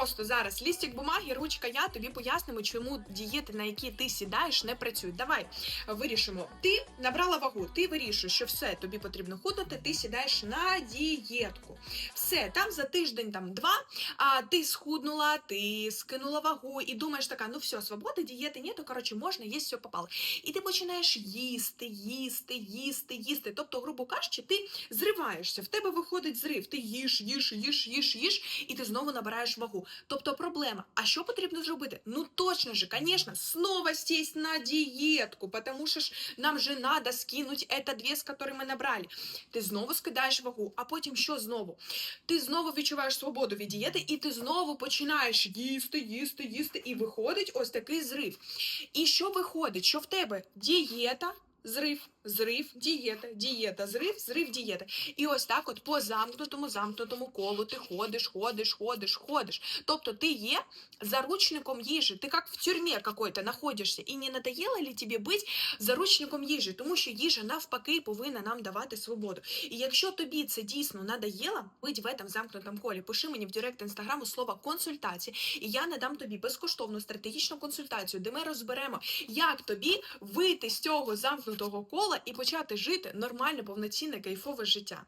просто зараз лістик бумаги, ручка, я тобі пояснимо, чому дієти, на які ти сідаєш, не працюють. Давай вирішимо. Ти набрала вагу, ти вирішуєш, що все тобі потрібно худнути, ти сідаєш на дієтку. Все, там за тиждень, там два, а ти схуднула, ти скинула вагу і думаєш така, ну все, свободи, дієти нету, коротше, можна, є все попало. І ти починаєш їсти, їсти, їсти, їсти. Тобто, грубо кажучи, ти зриваєшся, в тебе виходить зрив. Ти їш, їш, їш, їш, їш, і ти знову набираєш вагу. Тобто проблема. А що потрібно зробити? Ну точно же, конечно, снова сесть на диетку, потому що ж нам же надо скинуть этот вес, который ми набрали. Ти знову скидаєш вагу, а потім що знову? Ти знову відчуваєш свободу від дієти, і ти знову починаєш їсти, їсти, їсти, і виходить ось такий зрив. І що виходить? Що в тебе дієта, зрив, зрив, дієта, дієта, зрив, зрив, дієта. І ось так, от по замкнутому, замкнутому колу ти ходиш, ходиш, ходиш, ходиш. Тобто ти є заручником їжі. Ти як в тюрмі какой-то знаходишся. І не надоело ли тобі бути заручником їжі? Тому що їжа навпаки повинна нам давати свободу. І якщо тобі це дійсно надоело, будь в этом замкнутому колі. Пиши мені в директ інстаграму слово консультація, і я надам тобі безкоштовну стратегічну консультацію, де ми розберемо, як тобі вийти з цього замкнутого кола і почати жити нормальне, повноцінне, кайфове життя.